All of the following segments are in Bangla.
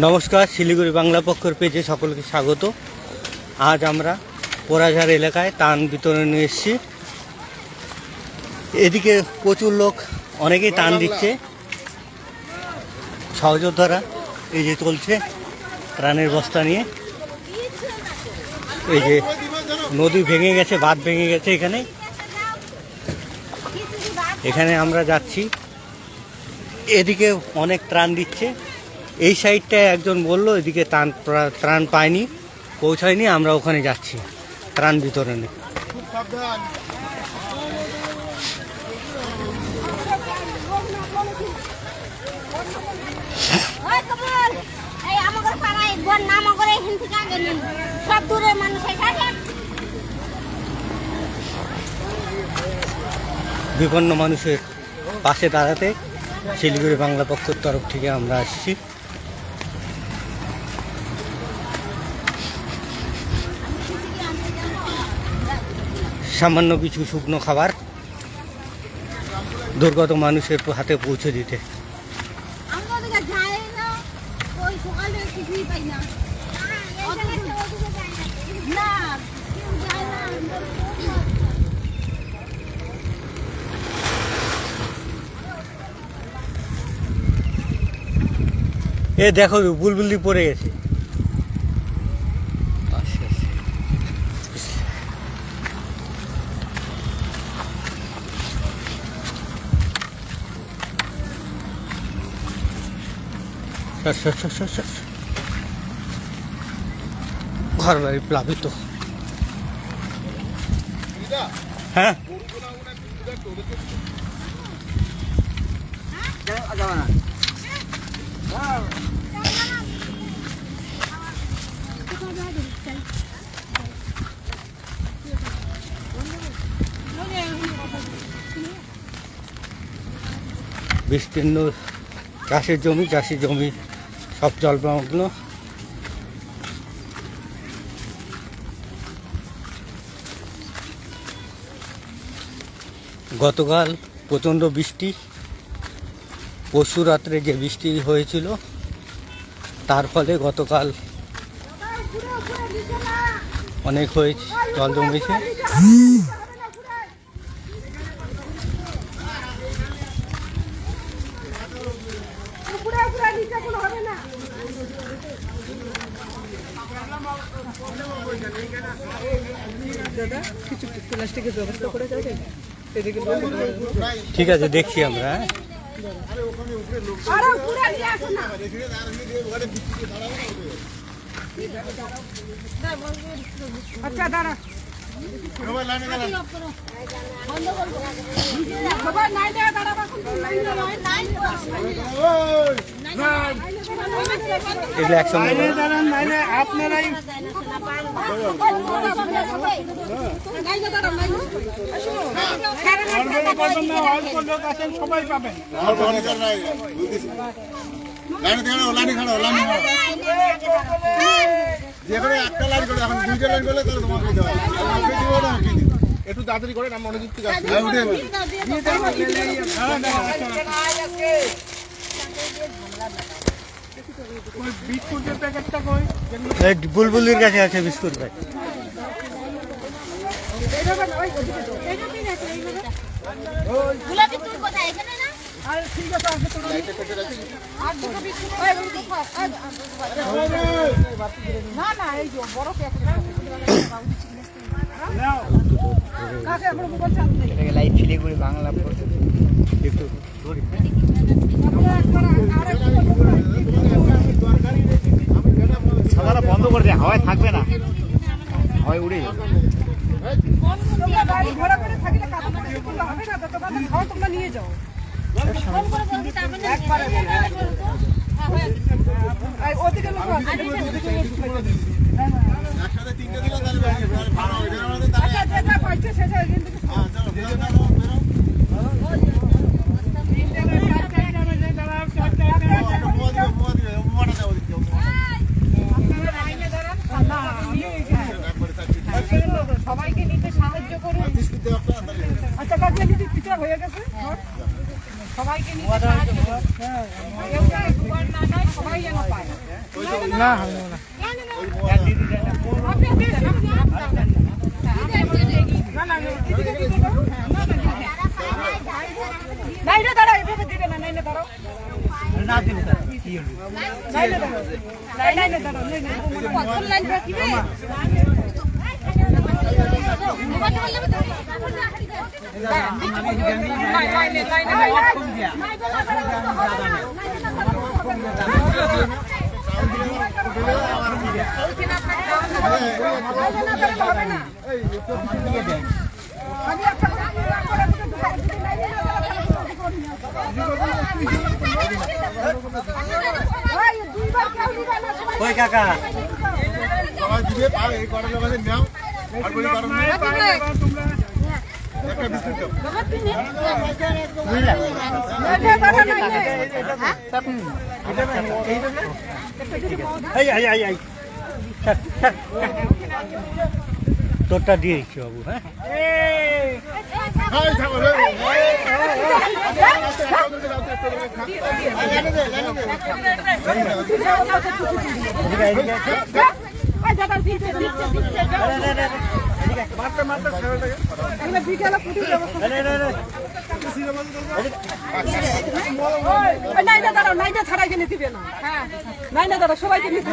নমস্কার, শিলিগুড়ি বাংলা পক্ষের পেজে সকলকে স্বাগত। আজ আমরা পোড়াঝাড় এলাকায় তান বিতরণে এসেছি। এদিকে প্রচুর লোক, অনেকেই টান দিচ্ছে। সহযোদ্ধারা এই যে চলছে ত্রাণের বস্তা নিয়ে। এই যে নদী ভেঙে গেছে, বাঁধ ভেঙে গেছে এখানে। এখানে আমরা যাচ্ছি। এদিকে অনেক ত্রাণ দিচ্ছে। এই সাইডটায় একজন বলল এদিকে ত্রাণ ত্রাণ পায়নি পৌঁছায়নি আমরা ওখানে যাচ্ছি ত্রাণ বিতরণে। সব মানুষ বিপন্ন মানুষের পাশে দাঁড়াতে শিলিগুড়ি বাংলা পক্ষের তরফ থেকে আমরা আসছি। সামান্য কিছু শুকনো খাবার দুর্গত মানুষের হাতে পৌঁছে দিতে। এ দেখো বুলবুলি পড়ে গেছে। ঘর বাড়ি প্লাবিত। হ্যাঁ? বিস্তীর্ণ চাষের জমি চাষের জমি। সব জলমগ্ন গতকাল প্রচণ্ড বৃষ্টি। পরশু রাত্রে যে বৃষ্টি হয়েছিল, তার ফলে গতকাল অনেক হয়েছে, জল জমেছে। দাদা কিছু প্লাস্টিকের ব্যবস্থা করে। ঠিক আছে দেখছি আমরা হ্যাঁ। আচ্ছা দাঁড়া এগুলো একসঙ্গে সবাই পাবেন। যে করে একটা লাইন করে এখন দুইটা লাইন করলে তাহলে তোমাকে দিতে হবে। একটু তাড়াতাড়ি করেন আমরা অনেক থেকে আসছি। বিস্কুটের প্যাকেটটা কই বুলবুলির কাছে আছে বিস্কুট ভাই আর ঠিক আছে আছে তো আর দুটো বিস্কুট ওই দুটো খাও আর না? না এই যে বড় প্যাকেট নাও কাকে আমরা মোবাইল চালাতে এটাকে শিলিগুড়ি বাংলা একটু বন্ধ করে দেয় হাওয়ায় থাকবে না। হাওয়ায় উড়ে তোমরা নিয়ে যাও। একবারে আচ্ছা যেটা পাইছে সেটা কিন্তু হ্যাঁ, চলো, বেরো, বেরো, বেরো। তিনটা না চারটা একটা বাজে দাঁড়াও চারটা একটা বাজে। একটা মোয়া দিবে, মোয়া দিবে, মোয়াটা দাও ওদিকে, মোয়া। আপনারা লাইনে দাঁড়ান না আমি এখানে। একবারে চারটে। সবাইকে নিতে সাহায্য করুন বিস্কুট দাও একটা, তাহলে। আচ্ছা কাজে নিতে পিঠা হয়ে গেছে সবাইকে নিতে সাহায্য করুন হ্যাঁ কেউ যেন দুবার না যায়, সবাই যেন পায় না হবে না আপনি দিয়ে দেন আপনি দিয়ে দেন না না এদিকে দিতে দাও নাইলে দাঁড়াও এভাবে দিবে না নাইলে দাঁড়াও না দিলে তারা কি হলো নাইলে দাঁড়াও নাই নাইলে দাঁড়াও নাই নাই লাইনে লাইনে আমি একটা দুইবার কেউ দিবে না সবাই ওই কাকা সবাই দিবে পাও এই কটা লোক আছে নাও আর বলি কারণ নেই একটা বিস্কুট দাও এই আই আই আই ছাড়, ছাড়, ছাড়। তোরটা দিয়ে দিচ্ছি বাবু হ্যাঁ। বিকেলে। ওই নাইটা ছাড়াই দিবে না হ্যাঁ নাইটা দাঁড়াও, সবাইকে নিতে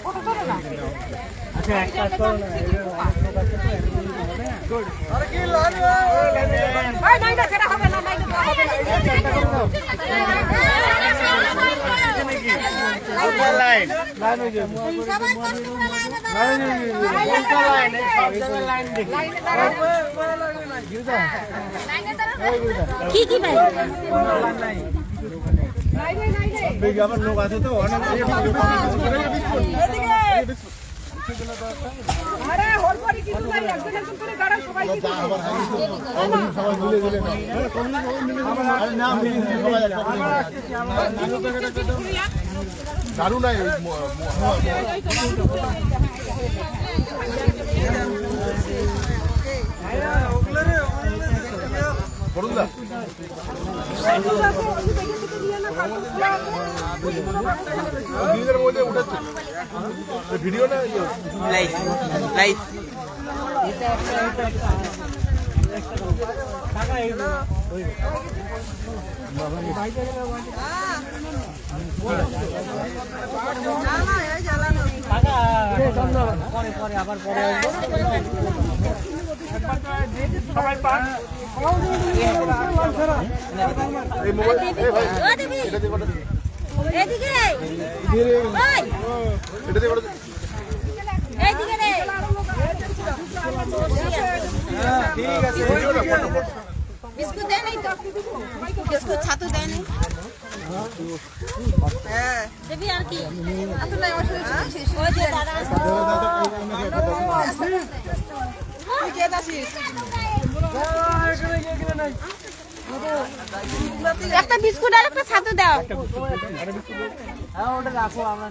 আরে নাই একজন একজন করে দাঁড়াও সবাই কি সবাই মিলে দিলে না আরে সবাই একটা দারুণ নাই ওই ম- ম- বলুন দা নিজের মধ্যে উঠাচ্ছে ভিডিও না কাকা পরে পরে আবার পরে আসব। এই ভাই ও দিবি কটা দিন। এদিকে দিয়ে দে, ওই এটা দিয়ে কটা দিন। এইদিকে ফটো ফটো বিস্কুট দেয় নাই তো বিস্কুট ছাতু দেয় নাই দেবি আর কি ওই যে দাদা একটা বিস্কুট আর একটা ছাতু দাও পেলে হাতে পাও নাই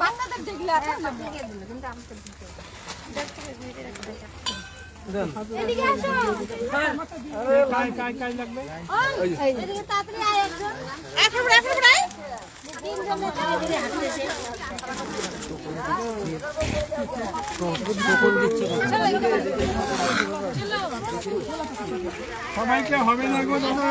বাচ্চাদের যেগুলো আছে সবাইকে হবে না গো দাদা?